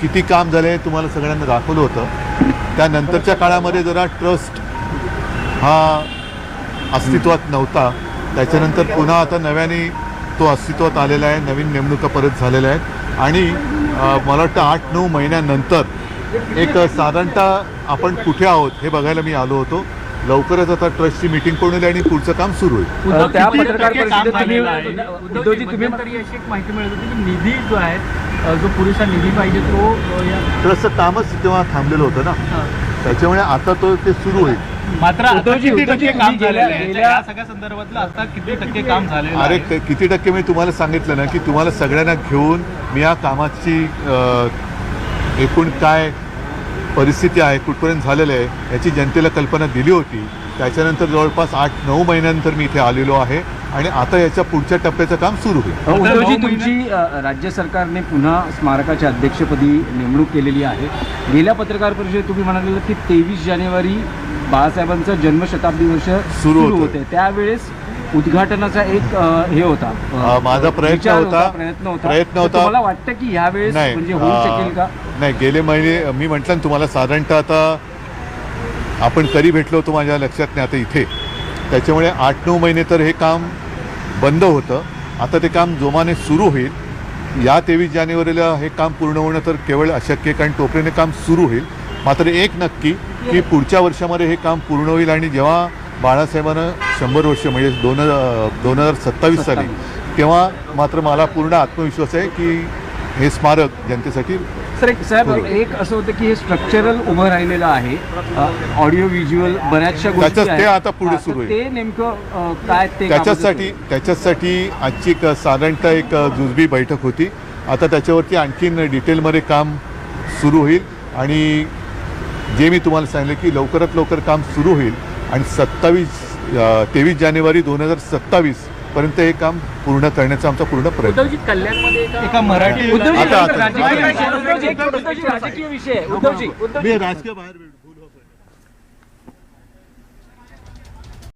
किती काम झालं आहे तुम्हाला सगळ्यांना दाखवलं होतं. त्यानंतरच्या काळामध्ये जरा ट्रस्ट हा अस्तित्वात नव्हता. त्याच्यानंतर पुन्हा आता नव्याने तो अस्तित्वात आलेला आहे. नवीन नेमणुका परत झालेल्या आहेत. आणि मला वाटतं आठ नऊ महिन्यानंतर एक साधारणतः आपण कुठे आहोत हे बघायला मी आलो होतो. लवकरच आता ट्रस्टची मीटिंग करून आणि पुढचं काम सुरू होईल. त्या पत्रकार परिषदेत? उद्धवजी, तुम्ही- अशी एक माहिती मिळत होती की निधी जो आहे जो पुरेसा निधी पाहिजे तो ट्रस्टचं कामच तेव्हा थांबलेलं होतं ना. त्याच्यामुळे आता तो ते सुरू होईल. मात्र किती टक्के काम तुम्ही झालेलं गेल्या- आहे गेल्या- या सगळ्या संदर्भातलं आता किती टक्के काम झालेलं अरे किती टक्के मी तुम्हाला सांगितलं ना की तुम्हाला सगळ्यांना घेऊन मी या कामाची एकूण काय परिस्थिती आहे कुठपर्यंत झालेलं आहे याची जनतेला कल्पना दिली होती. त्याच्यानंतर जवळपास आठ नऊ महिन्यानंतर मी इथे आलेलो आहे आणि आता याच्या पुढच्या टप्प्याचं काम सुरू होईल तुमची राज्य सरकारने पुन्हा स्मारकाच्या अध्यक्षपदी नेमणूक केलेली आहे. गेल्या पत्रकार परिषदेत तुम्ही म्हणालेलं की तेवीस जानेवारी बाळासाहेबांचं जन्मशताब्दी वर्ष सुरू. होते त्यावेळेस उद्घाटनाचा एक हे होता. माझा प्रयत्न होता. प्रयत्न होता. प्रयत्न होता. तुम्हाला वाटतं की ह्यावेळेस नाही म्हणजे होऊ शकेल का? नाही गेले महिने मी म्हटलं तुम्हाला साधारणतः आता आपण कधी भेटलो होतो माझ्या लक्षात नाही आता इथे. त्याच्यामुळे आठ नऊ महिने तर हे काम बंद होतं. आता ते काम जोमाने सुरू होईल. या तेवीस जानेवारीला हे काम पूर्ण होणं तर केवळ अशक्य कारण टोपरेने काम सुरू होईल. मात्र एक नक्की की पुढच्या वर्षामध्ये हे काम पूर्ण होईल आणि जेव्हा बाळासाहेबांना शंभर वर्ष म्हणजे दोन दोन हजार सत्तावीस साली तेव्हा मात्र मला पूर्ण आत्मविश्वास आहे की हे स्मारक जनतेसाठी सर एक साहेब. एक असं होतं की हे स्ट्रक्चरल उभं राहिलेलं आहे ऑडिओ व्हिज्युअल बऱ्याचशा गोष्टी त्याच्याच- ते. आता पुढे सुरू आहे. ते नेमकं काय ते त्याच्याचसाठी त्याच्याचसाठी आजची एक साधारणतः एक जुजबी बैठक होती आता त्याच्यावरती आणखीन डिटेलमध्ये काम सुरू होईल आणि जे मी तुम्हाला सांगितलं की लवकरात लवकर काम सुरू होईल आणि सत्तावीस तेवीस जानेवारी दोन हजार सत्तावीस पर्यंत हे काम पूर्ण करण्याचा आमचा पूर्ण प्रयत्न. राजकीय